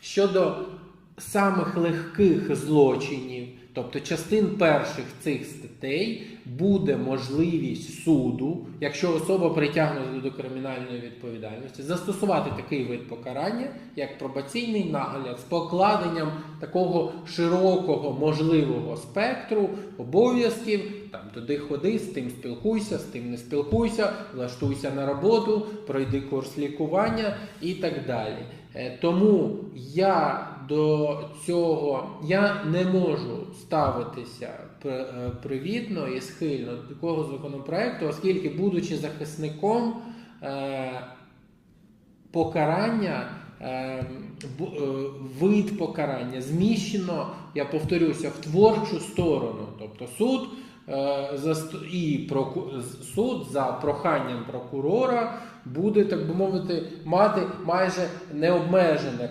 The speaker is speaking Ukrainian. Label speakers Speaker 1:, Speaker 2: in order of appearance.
Speaker 1: Щодо самих легких злочинів, тобто частин перших цих статей, буде можливість суду, якщо особа притягнута до кримінальної відповідальності, застосувати такий вид покарання, як пробаційний нагляд з покладенням такого широкого можливого спектру обов'язків. Там туди ходи, з тим спілкуйся, з тим не спілкуйся, влаштуйся на роботу, пройди курс лікування і так далі. Е, Тому я до цього я не можу ставитися е, привітно і схильно до такого законопроекту, оскільки, будучи захисником е, покарання, е, вид покарання зміщено, я повторюся, в творчу сторону. Тобто суд і суд за проханням прокурора буде, так би мовити, мати майже необмежене